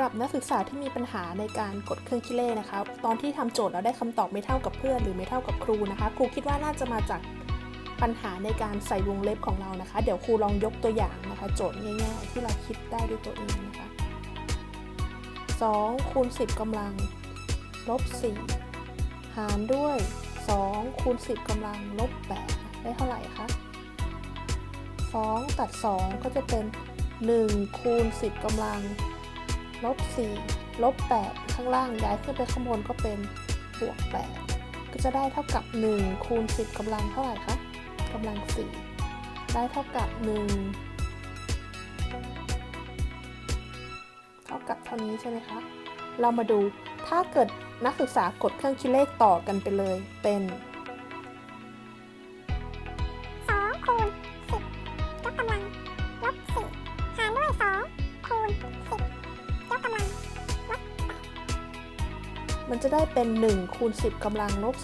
หรับนักศึกษาที่มีปัญหาในการกดเครื่องคิดเลขนะคะตอนที่ทำโจทย์แล้วได้คำตอบไม่เท่ากับเพื่อนหรือไม่เท่ากับครูนะคะ ครูคิดว่าน่าจะมาจากปัญหาในการใส่วงเล็บของเรานะคะ เดี๋ยวครูลองยกตัวอย่างนะคะ โจทย์ง่ายๆ ที่เราคิดได้ด้วยตัวเองนะคะ2คูณ10กำลังลบ4หารด้วย2คูณ10กำลังลบ8ได้เท่าไหร่คะ2ตัด 2 ก็จะเป็น1คูณ10กำลัง ลบ4ลบ8ข้างล่างย้ายขึ้นไปข้างบนก็เป็นบวก 8 ก็จะได้เท่ากับ 1 คูณ 10กำลังเท่าไหร่คะกำลัง 4 ได้เท่ากับ 1 เท่ากับเท่านี้ใช่ไหมคะ เรามาดูถ้าเกิดนักศึกษากดเครื่องคิดเลขต่อกันไปเลยเป็น จะได้เป็น1คูณ10กำลังลบ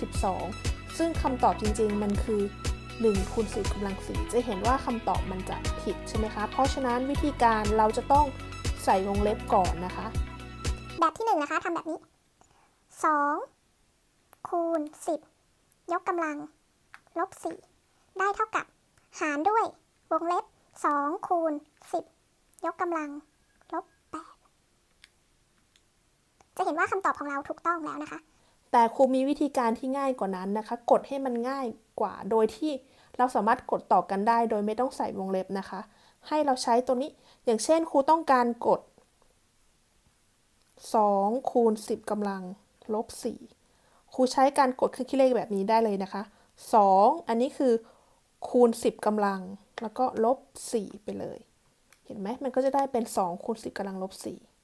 12 ซึ่งคำตอบจริงๆ มันคือ1คูณ10กำลัง4จะเห็นว่าคำตอบมันจะผิดใช่ไหมคะ เพราะฉะนั้นวิธีการเราจะต้องใส่วงเล็บก่อนนะคะ แบบที่หนึ่งนะคะทำแบบนี้สองคูณสิบยกกำลัง ลบสี่ได้เท่ากับ หารด้วยวงเล็บสองคูณสิบยกกำลังลบแปดจะ เห็นว่าคำตอบของเราถูกต้องแล้วนะคะ แต่ครูมีวิธีการที่ง่ายกว่านั้นนะคะ กดให้มันง่ายกว่า โดยที่เราสามารถกดต่อกันได้ โดยไม่ต้องใส่วงเล็บนะคะ ให้เราใช้ตัวนี้ อย่างเช่นครูต้องการกด2คูณ10กำลังลบ4ครูใช้การกดเครื่องคิดเลขแบบนี้ได้เลยนะคะ 2 อันนี้คือคูณ 10กำลัง แล้วก็ลบ 4 ไปเลย เห็นไหมมันก็จะได้เป็น 2 คูณ 10กำลังลบ 4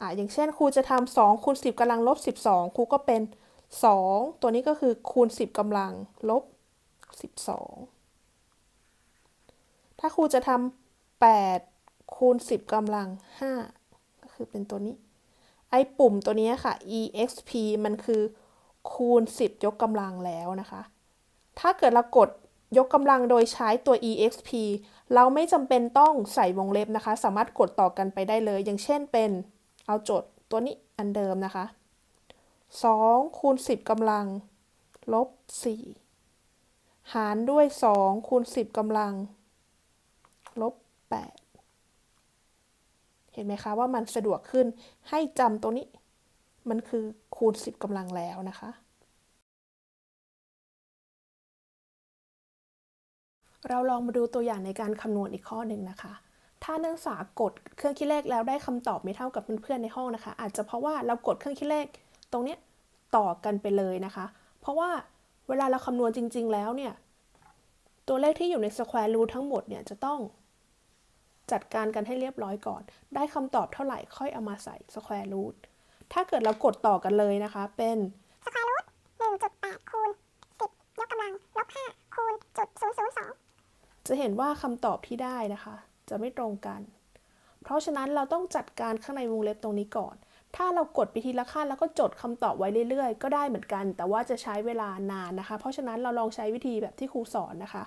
อะอย่างเช่นครูจะทำ2คูณ10กำลังลบ12ครูก็เป็น2ตัวนี้ก็คือคูณ10กำลังลบ12ถ้าครูจะทำ8คูณ10กำลัง5ก็คือเป็นตัวนี้ ไอ้ปุ่มตัวนี้ค่ะ exp มันคือคูณ 10 ยกกำลังแล้วนะคะ ถ้าเกิดเรากดยกกำลังโดยใช้ตัว exp เราไม่จำเป็นต้องใส่วงเล็บนะคะ สามารถกดต่อกันไปได้เลย อย่างเช่นเป็น เอาโจทย์ตัวนี้อันเดิมนะคะ 2 คูณ 10กำลัง ลบ 4 หารด้วย 2 คูณ 10กำลัง ลบ 8 เห็นไหมคะว่ามันสะดวกขึ้นให้จำตัวนี้ มันคือคูณ 10กำลังแล้วนะคะ เราลองมาดูตัวอย่างในการคำนวณอีกข้อหนึ่งนะคะ ถ้านักศึกษากดเครื่องคิดเลขแล้วได้คำตอบไม่เท่ากับเพื่อนๆในห้องนะคะ อาจจะเพราะว่าเรากดเครื่องคิดเลขตรงเนี้ยต่อกันไปเลยนะคะ เพราะว่าเวลาเราคำนวณจริง ๆ แล้วเนี่ย ตัวเลขที่อยู่ใน square root ทั้งหมดเนี่ยจะต้องจัดการกันให้เรียบร้อยก่อน ได้คำตอบเท่าไหร่ค่อยเอามาใส่ square root ถ้าเกิดเรากดต่อกันเลยนะคะ เป็นสแควร์รูทหนึ่งจุดแปดคูณสิบยกกำลังลบห้าคูณจุดศูนย์ศูนย์สองจะเห็นว่าคำตอบที่ได้นะคะ จะไม่ตรงกัน เพราะฉะนั้นเราต้องจัดการข้างในวงเล็บตรงนี้ก่อน ถ้าเรากดไปทีละขั้นแล้วก็จดคำตอบไว้เรื่อยๆ ก็ได้เหมือนกัน แต่ว่าจะใช้เวลานานนะคะ เพราะฉะนั้นเราลองใช้วิธีแบบที่ครูสอนนะคะ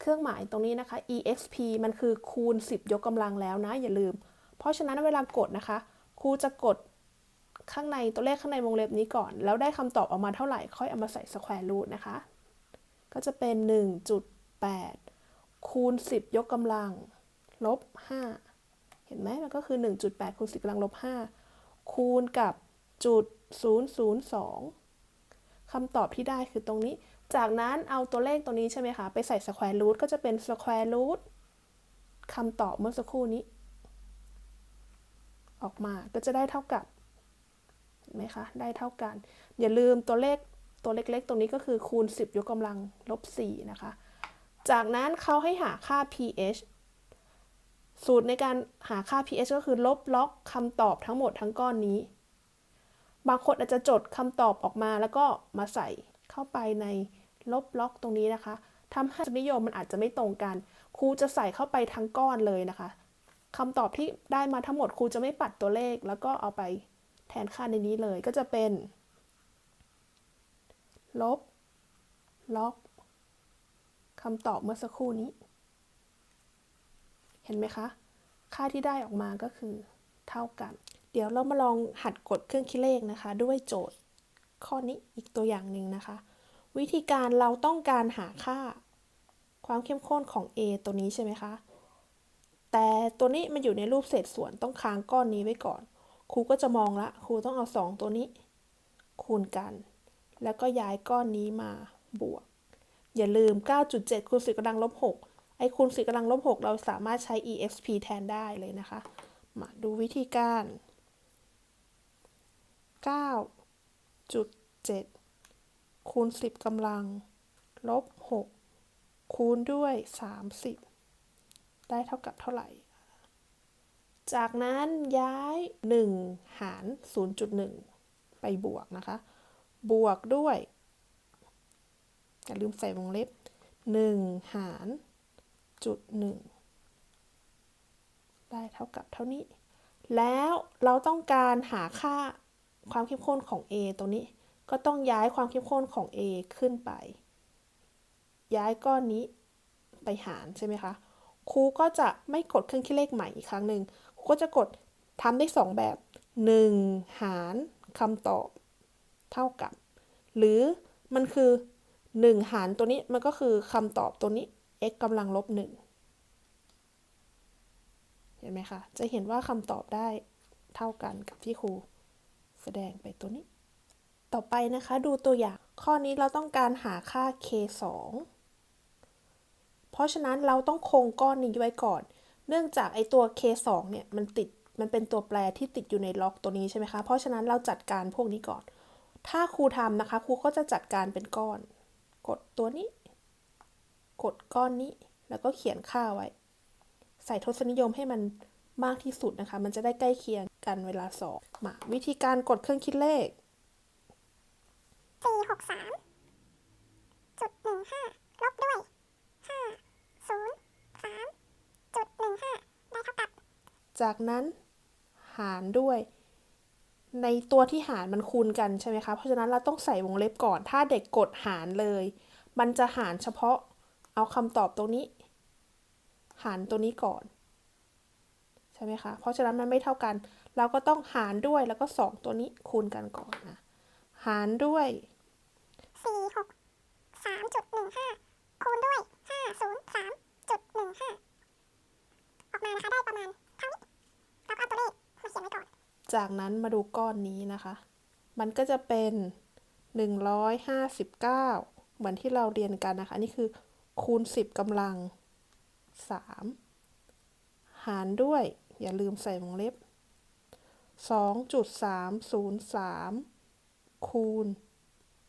เครื่องหมายตรงนี้นะคะ exp มันคือคูณ 10 ยกกำลังแล้วนะอย่าลืม เพราะฉะนั้นเวลากดนะคะ ครูจะกดข้างในตัวเลขข้างในวงเล็บนี้ก่อน แล้วได้คำตอบออกมาเท่าไหร่ ค่อยเอามาใส่ square root นะคะ ก็จะเป็น 1.8 คูณ 10 ยกกำลัง ลบ 5 เห็นไหมมันก็คือ 1.8 คูณ 10กำลังลบ 5 คูณกับจุด 002คำตอบที่ได้คือตรงนี้ จากนั้นเอาตัวเลขตัวนี้ใช่ไหมคะ ไปใส่ square root ก็จะเป็น square root คำตอบเมื่อสักครู่นี้ ออกมาก็จะได้เท่ากับเห็นไหมคะ ได้เท่ากัน อย่าลืมตัวเลขตัวเล็กๆ ตรงนี้ก็คือคูณ 10 ยกกำลังลบ 4 นะคะ จากนั้นเขาให้หาค่า pH สูตรในการหาค่า pH ก็คือลบล็อกคำตอบทั้งหมดทั้งก้อนนี้ บางคนอาจจะจดคำตอบออกมาแล้วก็มาใส่เข้าไปในลบล็อกตรงนี้นะคะทำให้นิยมมันอาจจะไม่ตรงกัน ครูจะใส่เข้าไปทั้งก้อนเลยนะคะคำตอบที่ได้มาทั้งหมดครูจะไม่ปัดตัวเลข แล้วก็เอาไปแทนค่าในนี้เลยก็จะเป็น ลบ ล็อก คำตอบเมื่อสักครู่นี้ เห็นไหมคะ ค่าที่ได้ออกมาก็คือเท่ากัน เดี๋ยวเรามาลองหัดกดเครื่องคิดเลขนะคะ ด้วยโจทย์ข้อนี้อีกตัวอย่างหนึ่งนะคะ วิธีการเราต้องการหาค่า ความเข้มข้นของ A ตัวนี้ใช่ไหมคะ แต่ตัวนี้มันอยู่ในรูปเศษส่วนต้องค้างก้อนนี้ไว้ก่อน ครูก็จะมองละ ครูต้องเอา 2 ตัวนี้ คูณกัน แล้วก็ย้ายก้อนนี้มาบวก อย่าลืม 9.7 คูณ 10กำลังลบ 6 ไอ้คูณ 10กำลังลบ 6 เราสามารถใช้ exp แทนได้เลยนะคะ มาดูวิธีการ 9.7 คูณ 10กำลังลบ 6 คูณด้วย 30 ได้เท่ากับเท่าไหร่ จากนั้นย้าย 1 หาร 0.1 ไปบวกนะคะ บวกด้วย อย่าลืมใส่วงเล็บ 1 หารจุดหนึ่งได้เท่ากับเท่านี้ แล้วเราต้องการหาค่าความเข้มข้นของ A ตรงนี้ ก็ต้องย้ายความเข้มข้นของ A ขึ้นไป ย้ายก้อนนี้ไปหารใช่ไหมคะ ครูก็จะไม่กดเครื่องคิดเลขใหม่อีกครั้งหนึ่ง ครูก็จะกดทำได้สองแบบ 1 หารคำตอบเท่ากับ หรือมันคือ 1 หารตัวนี้มันก็คือคำตอบตัวนี้ x กำลังลบ1เห็นไหมคะ จะเห็นว่าคำตอบได้เท่ากันกับที่ครูแสดงไปตัวนี้ ต่อไปนะคะดูตัวอย่างข้อนี้เราต้องการหาค่า k 2เพราะฉะนั้นเราต้องคงก้อนนี้ไว้ก่อน เนื่องจากไอตัว k 2เนี่ยมันติดมันเป็นตัวแปรที่ติดอยู่ในล็อกตัวนี้ใช่ไหมคะ เพราะฉะนั้นเราจัดการพวกนี้ก่อน ถ้าครูทำนะคะครูก็จะจัดการเป็นก้อน กดตัวนี้ กดก้อนนี้ แล้วก็เขียนค่าไว้ ใส่ทศนิยมให้มันมากที่สุดนะคะ มันจะได้ใกล้เคียงกันเวลาสอบมาวิธีการกดเครื่องคิดเลขสี่หกสามจุดหนึ่งห้าลบด้วยห้าศูนย์สามจุดหนึ่งห้าได้เท่ากับ จากนั้นหารด้วย ในตัวที่หารมันคูณกันใช่ไหมคะ เพราะฉะนั้นเราต้องใส่วงเล็บก่อน ถ้าเด็กกดหารเลย มันจะหารเฉพาะเอาคำตอบตรงนี้ หารตัวนี้ก่อน ใช่ไหมคะ เพราะฉะนั้นมันไม่เท่ากัน เราก็ต้องหารด้วยแล้วก็สองตัวนี้คูณกันก่อนนะ หารด้วยสี่หกสามจุดหนึ่งห้าคูณด้วยห้าศูนย์สามจุดหนึ่งห้าออกมานะคะได้ประมาณเท่า จากนั้นมาดูก้อนนี้นะคะ มันก็จะเป็น 159 เหมือนที่เราเรียนกันนะคะ นี่คือคูณ 10กำลัง 3 หารด้วย อย่าลืมใส่วงเล็บ 2.303 คูณ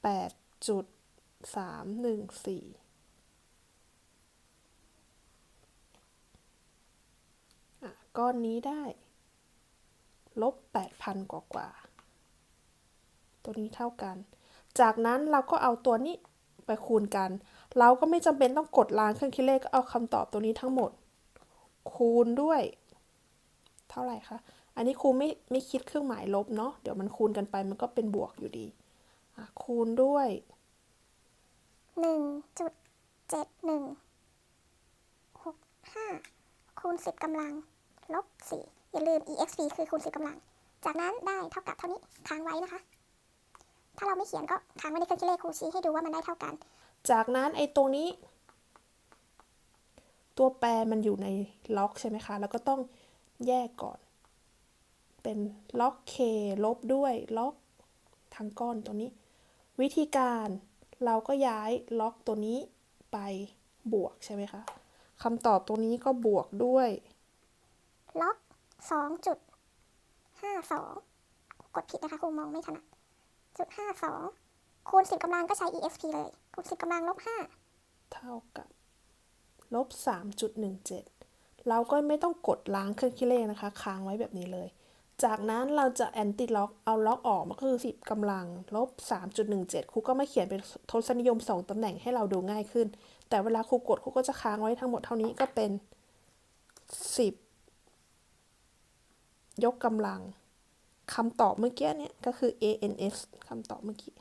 8.314อะก้อนนี้ได้ ลบ8,000 กว่ากว่า ตัวนี้เท่ากัน จากนั้นเราก็เอาตัวนี้ไปคูณกัน เราก็ไม่จำเป็นต้องกดล้างเครื่องคิดเลขก็เอาคำตอบตัวนี้ทั้งหมด คูณด้วย เท่าไหร่คะ อันนี้ครูไม่ไม่คิดเครื่องหมายลบเนาะ เดี๋ยวมันคูณกันไปมันก็เป็นบวกอยู่ดี คูณด้วยหนึ่งจุดเจ็ดหนึ่งหกห้าคูณสิบกำลังลบสี่ อย่าลืม exp คือคูณสิบกำลัง จากนั้นได้เท่ากับเท่านี้ค้างไว้นะคะ ถ้าเราไม่เขียนก็ค้างไว้ในเครื่องคิดเลขครูชี้ให้ดูว่ามันได้เท่ากัน จากนั้นไอ้ตรงนี้ ตัวแปรมันอยู่ในล็อกใช่ไหมคะ แล้วก็ต้องแยกก่อน เป็นล็อก k ลบด้วยล็อกทั้งก้อนตัวนี้ วิธีการเราก็ย้ายล็อกตัวนี้ไปบวกใช่ไหมคะคำตอบตัวนี้ก็บวกด้วยล็อก สองจุดห้าสองกดผิดนะคะครูมองไม่ถนัดจุดห้าสองคูณสิบกำลังก็ใช้ exp เลย คูณสิบกำลังลบห้าเท่ากับ ลบ3.17เจ็ดเราก็ไม่ต้องกดล้างเครื่องคิดเลขนะคะ ค้างไว้แบบนี้เลย จากนั้นเราจะแอนตี้ล็อกเอาล็อกออกมันก็คือ 10กำลังลบ 3.17 ครูก็มาเขียนเป็นทศนิยม 2ตำแหน่งให้เราดูง่ายขึ้น แต่เวลาครูกดครูก็จะค้างไว้ทั้งหมดเท่านี้ก็เป็น 10 ยกกำลังคำตอบเมื่อกี้เนี่ยก็คือ ans คำตอบเมื่อกี้